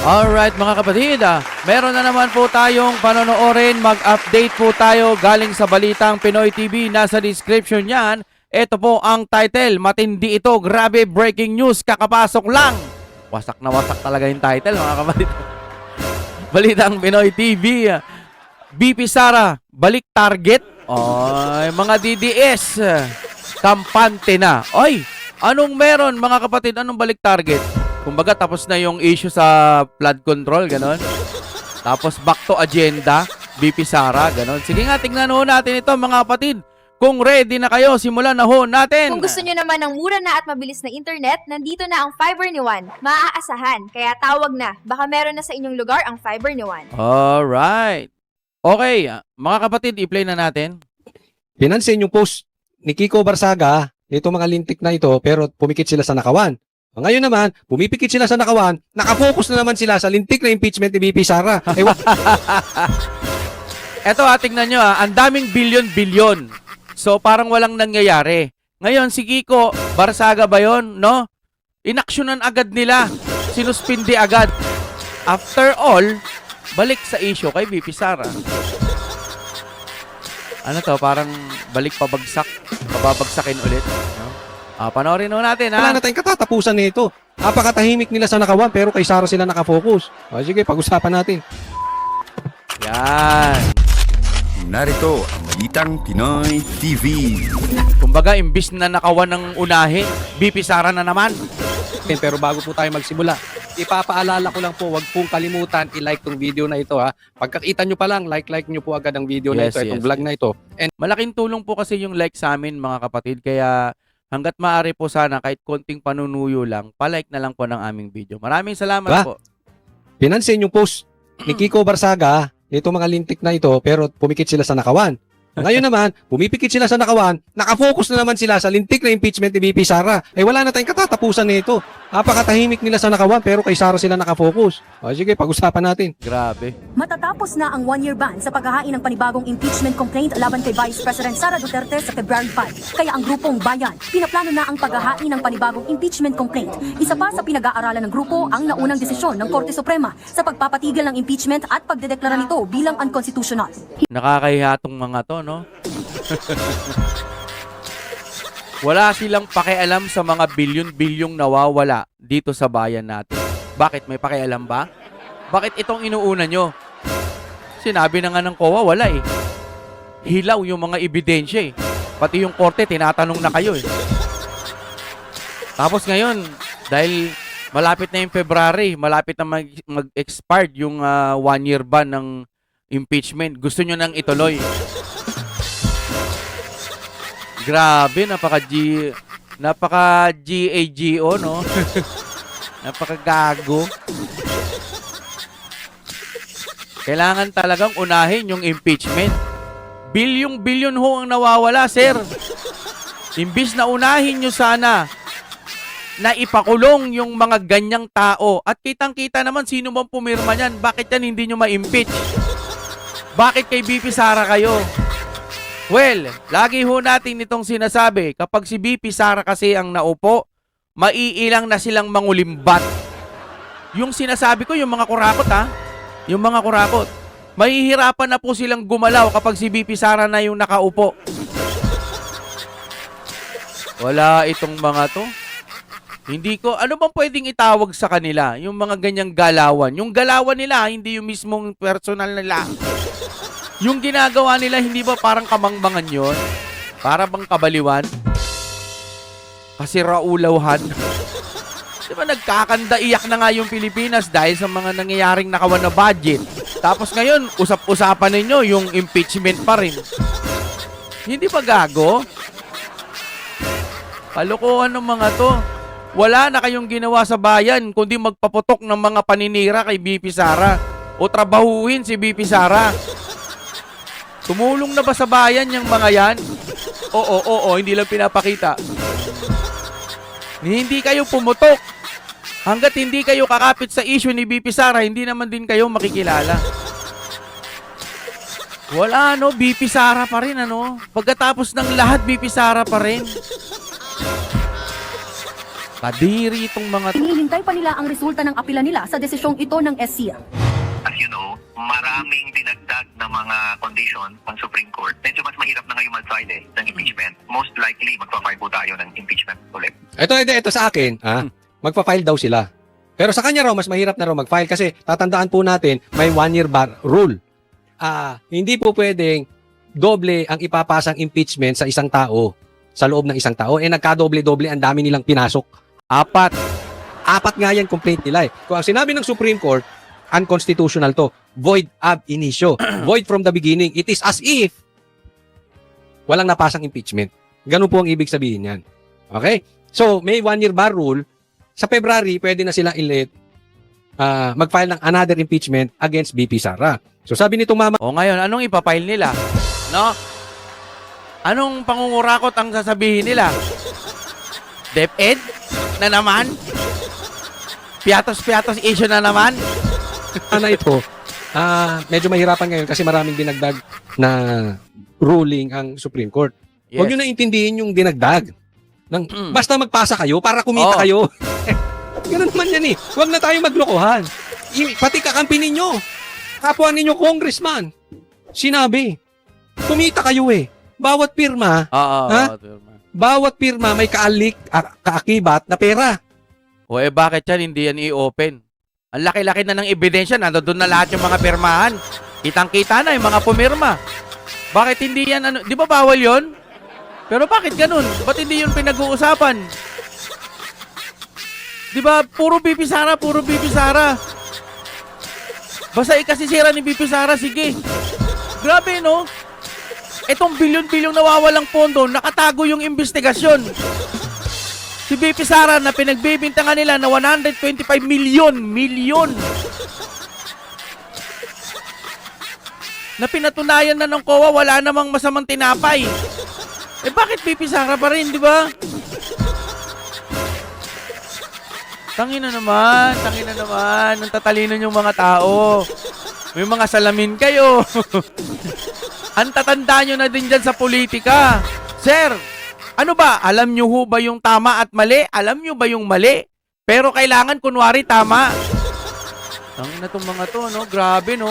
Alright mga kapatid, ah, meron na naman po tayong panonoorin. Mag-update po tayo galing sa balitang Pinoy TV. Nasa description yan. Ito po ang title. Matindi ito. Grabe breaking news. Kakapasok lang. Wasak na wasak talaga yung title mga kapatid. balitang Pinoy TV. ah, BP Sara, balik target. Ay, mga DDS. Kampante na. Oy, anong meron mga kapatid? Anong balik target? Kumbaga tapos na yung issue sa flood control, ganon. Tapos back to agenda, BP Sara, ganon. Sige nga, tingnan ho natin ito mga kapatid. Kung ready na kayo, simulan na ho natin. Kung gusto nyo naman ng mura na at mabilis na internet, nandito na ang Fiber ni Juan. Maaasahan, kaya tawag na. Baka meron na sa inyong lugar ang Fiber ni Juan. Alright. Okay, mga kapatid, i-play na natin. Pinansin yung post ni Kiko Barsaga, ito mga lintik na ito, pero pumikit sila sa nakawan. Ngayon naman, pumipikit sila sa nakawan, nakafocus na naman sila sa lintik na impeachment ni BP Sara. Wa- Eto ah, tingnan nyo ah, ang daming bilyon-bilyon. So parang walang nangyayari. Ngayon, si Kiko, Barsaga ba yon, no? Inaksyonan agad nila. Sinuspindi agad. After all, balik sa issue kay BP Sara. Ano to, parang balik pabagsak. Pababagsakin ulit. No? Ah, panoorin ho natin ha. wala na tayong katatapusan nito. Napakatahimik nila sa nakawan, pero kay Sara sila nakafocus. O, sige, pag-usapan natin. Yan. Narito ang Balitang Pinoy TV. Kumbaga, imbis na nakawan ng unahin, BP Sara na naman. Pero bago po tayo magsimula, ipapaalala ko lang po, wag pong kalimutan i-like tong video na ito ha. Pagkakita nyo pa lang, like-like nyo po agad ang video na Yes, ito, itong yes, vlog na ito. And Malaking tulong po kasi yung like sa amin mga kapatid. Kaya hanggat maaari po sana kahit konting panunuyo lang, palike na lang po ng aming video. Maraming salamat Ba? po. pinansin yung post ni Kiko Barsaga, ito mga lintik na ito, pero pumikit sila sa nakawan. Ngayon naman, pumipikit sila sa nakawan, nakafocus na naman sila sa lintik na impeachment ni BP Sara. Eh wala na tayong katatapusan nito. Napakatahimik nila sa nakawan, pero kay Sara sila nakafocus. O sige, pag-usapan natin. Grabe. Matatapos na ang one-year ban sa paghahain ng panibagong impeachment complaint laban kay Vice President Sara Duterte sa February 5. Kaya ang grupong Bayan, pinaplano na ang paghahain ng panibagong impeachment complaint. Isa pa sa pinag-aaralan ng grupo ang naunang desisyon ng Korte Suprema sa pagpapatigil ng impeachment at pagdedeklara nito bilang unconstitutional. Nakakahiya tong mga to, no? Wala silang pakialam sa mga bilyon-bilyong nawawala dito sa bayan natin. Bakit? May pakialam ba? Bakit itong inuuna nyo? Sinabi na nga ng COA, wala eh. Hilaw yung mga ebidensya eh. Pati yung korte, tinatanong na kayo eh. Tapos ngayon, dahil malapit na yung February, malapit na mag- mag-expired yung ah, one-year ban ng impeachment. Gusto nyo nang ituloy. Grabe, napaka G napaka GAGO, no? napaka gago. Kailangan talagang unahin yung impeachment. Bilyong-bilyon ho ang nawawala, sir. Imbis na unahin nyo sana na ipakulong yung mga ganyang tao. At kitang-kita naman sino bang pumirma niyan. Bakit yan hindi nyo ma-impeach? Bakit kay BP Sara kayo? Well, lagi ho natin itong sinasabi, kapag si BP Sara kasi ang naupo, maiilang na silang mangulimbat. Yung sinasabi ko, yung mga kurakot ha, yung mga kurakot, mahihirapan na po silang gumalaw kapag si BP Sara na yung nakaupo. Wala itong mga to. Hindi ko, ano bang pwedeng itawag sa kanila? Yung mga ganyang galawan. Yung galawan nila, hindi yung mismong personal nila. Yung ginagawa nila, hindi ba parang kamangmangan yon? Para bang kabaliwan? Kasi raulawhan. Di ba nagkakanda iyak na nga yung Pilipinas dahil sa mga nangyayaring nakawan na budget. Tapos ngayon, usap-usapan ninyo yung impeachment pa rin. Hindi ba gago? Kalokohan ng mga to. Wala na kayong ginawa sa bayan kundi magpaputok ng mga paninira kay BP Sara o trabahuhin si BP Sara. Tumulong na ba sa bayan yung mga yan? Oo, oo, oo, hindi lang pinapakita. Hindi kayo pumutok. Hanggat hindi kayo kakapit sa issue ni BP Sara, hindi naman din kayo makikilala. Wala no, BP Sara pa rin ano. Pagkatapos ng lahat, BP Sara pa rin. Kadiri itong mga. Hinihintay pa nila ang resulta ng apila nila sa desisyong ito ng SC. as you know, maraming dinagdag na mga condition ng Supreme Court. Medyo mas mahirap na ngayon mag-file eh, ng impeachment. Most likely, magpa-file po tayo ng impeachment ulit. Ito, ito, ito sa akin, ah, magpa-file daw sila. Pero sa kanya raw, mas mahirap na raw mag-file kasi tatandaan po natin, may one-year bar rule. Ah, hindi po pwedeng doble ang ipapasang impeachment sa isang tao sa loob ng isang tao. Eh, nagkadoble-doble, ang dami nilang pinasok. Apat. Apat nga yan complaint nila eh. Kung ang sinabi ng Supreme Court, unconstitutional to. Void ab initio. Void from the beginning. It is as if walang napasang impeachment. Ganun po ang ibig sabihin yan. Okay? So, may one-year bar rule. Sa February, pwede na sila ilit ah, mag-file ng another impeachment against BP Sara. So, sabi nitong mama, O ngayon, anong ipapile nila? No? Anong pangungurakot ang sasabihin nila? DepEd? Na naman? Piatos-piatos issue na naman? na ito, ah, medyo mahirapan ngayon kasi maraming dinagdag na ruling ang Supreme Court. Huwag nyo na intindihin yung dinagdag. Nang, Mm. Basta magpasa kayo para kumita Oo. kayo. Ganun naman yan eh. Huwag na tayo maglokohan. I- pati kakampi ninyo. Kapwa ninyo congressman. Sinabi, kumita kayo eh. Bawat pirma, Oo. Ha? oo, bawat pirma may kaalik, kaakibat na pera. O eh bakit yan hindi yan i-open? Ang laki-laki na ng ebidensya, nandoon na lahat yung mga pirmahan. Kitang-kita na yung mga pumirma. Bakit hindi yan ano, di ba bawal yon? Pero bakit ganun? Ba't hindi yun pinag-uusapan? Di ba, puro Sara, puro Sara. Basta ikasisira ni BP Sara, sige. Grabe, no? Etong bilyon-bilyong nawawalang pondo, nakatago yung investigasyon. Si BP Sara na pinagbibintangan nila na 125 milyon, milyon. Na pinatunayan na ng COA, wala namang masamang tinapay. Eh bakit BP Sara pa rin, di ba? Tangina naman, tangina naman. Ang tatalino yung mga tao. May mga salamin kayo. Ang tatanda nyo na din dyan sa politika. Sir, ano ba? Alam nyo ho ba yung tama at mali? Alam nyo ba yung mali? Pero kailangan kunwari tama. Tangina tong mga to, no? Grabe, no?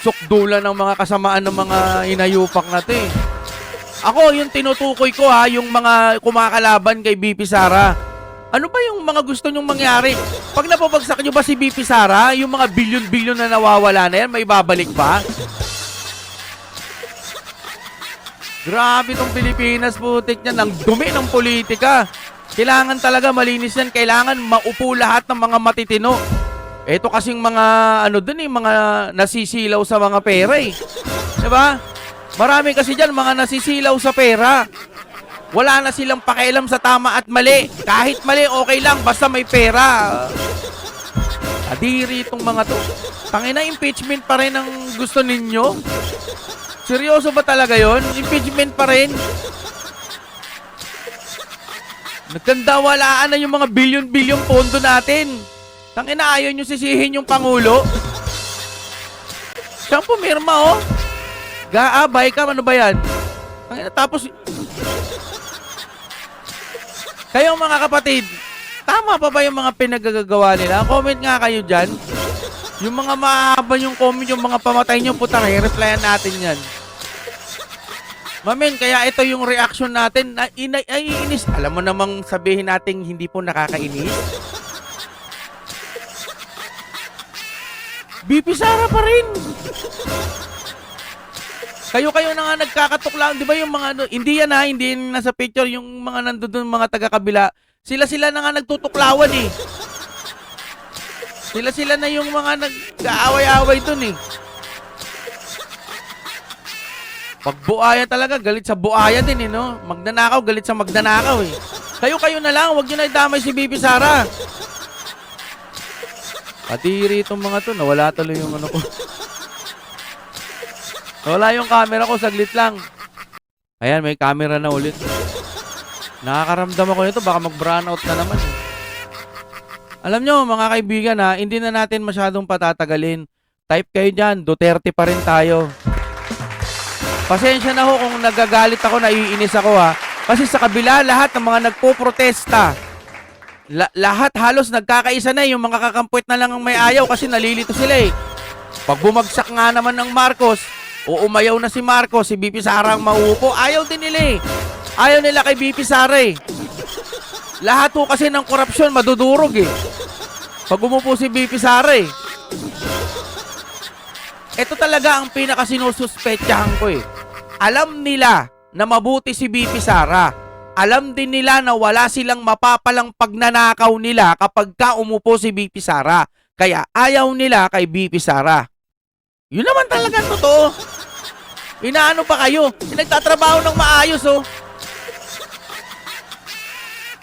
Sukdula ng mga kasamaan ng mga inayupak na eh. Ako, yung tinutukoy ko ha, yung mga kumakalaban kay BP Sara. Ano ba yung mga gusto nyong mangyari? Pag napabagsak nyo ba si BP Sara, yung mga bilyon-bilyon na nawawala na yan, may babalik ba? Grabe tong Pilipinas, putik niya, ng dumi ng politika. Kailangan talaga malinis yan. Kailangan maupo lahat ng mga matitino. Ito kasing mga, ano dun eh, mga nasisilaw sa mga pera eh. 'Di ba? Marami kasi dyan mga nasisilaw sa pera. Wala na silang pakialam sa tama at mali. Kahit mali, okay lang. Basta may pera. Adiri itong mga to. Tangina, impeachment pa rin ang gusto ninyo? Seryoso ba talaga yon? Impeachment pa rin? Nagkandawalaan na yung mga bilyon-bilyon pondo natin. Tangina, ayaw nyo sisihin yung Pangulo. Siyang pumirma, oh. Gaabay ka, ano ba yan? Tangina, tapos... Kayo mga kapatid, tama pa ba yung mga pinagagagawa nila? Comment nga kayo dyan. Yung mga mahaba yung comment, yung mga pamatay nyo, putang, i-replyan natin yan. Mamen, kaya ito yung reaction natin na inay, ay, inis. Alam mo namang sabihin natin hindi po nakakainis. BP Sara pa rin. Kayo-kayo na nga nagkakatuklaan, di ba yung mga ano, hindi yan ha, hindi yan nasa picture, yung mga nandoon mga taga-kabila, sila-sila na nga nagtutuklawan eh. Sila-sila na yung mga nag-aaway-aaway dun eh. Pag buaya talaga, galit sa buaya din eh, no? Magnanakaw, galit sa magnanakaw eh. Kayo-kayo na lang, wag nyo na idamay si Bibi Sara. Patiri itong mga to, nawala tuloy yung ano ko. Nawala yung camera ko, saglit lang. Ayan, may camera na ulit. Nakakaramdam ako nito, baka mag-brown na naman. eh. Alam nyo, mga kaibigan ha, hindi na natin masyadong patatagalin. Type kayo dyan, Duterte pa rin tayo. Pasensya na ho kung nagagalit ako, naiinis ako ha. Kasi sa kabila, lahat ng mga nagpo-protesta, La- lahat halos nagkakaisa na eh. Yung mga kakampwet na lang ang may ayaw kasi nalilito sila eh. Pag bumagsak nga naman ng Marcos, o na si Marcos, si BP Sara ang mauupo, ayaw din nila eh. Ayaw nila kay BP Sara eh. Lahat po kasi ng korupsyon madudurog eh. Pag umupo si BP Sara eh. Ito talaga ang pinakasinususpetsahan ko eh. Alam nila na mabuti si BP Sara. Alam din nila na wala silang mapapalang pagnanakaw nila kapag ka umupo si BP Sara. Kaya ayaw nila kay BP Sara. Yun naman talaga totoo. Inaano pa kayo? Pinagtatrabaho ng maayos oh.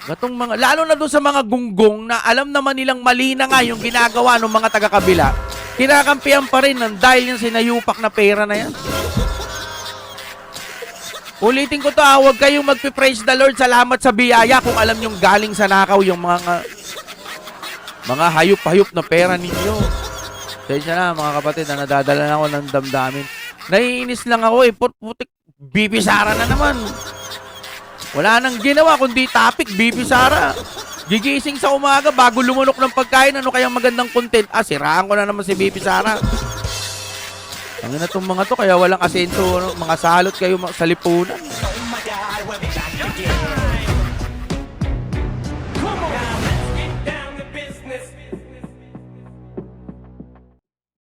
Gatong mga, lalo na doon sa mga gunggong na alam naman nilang mali na nga yung ginagawa ng mga taga-kabila, kinakampihan pa rin ng dahil yung sinayupak na pera na yan. Ulitin ko to ha, huwag kayong magpipraise the Lord. Salamat sa biyaya kung alam nyong galing sa nakaw yung mga mga hayop-hayop na pera ninyo. Kaya na mga kapatid na nadadala na ako ng damdamin. Naiinis lang ako eh. Put putik, BP Sara na naman. Wala nang ginawa kundi topic, BP Sara. Gigising sa umaga bago lumunok ng pagkain, ano kayang magandang content? Ah, siraan ko na naman si BP Sara. Ang na itong mga to, kaya walang asenso, ano, mga salot kayo sa lipunan.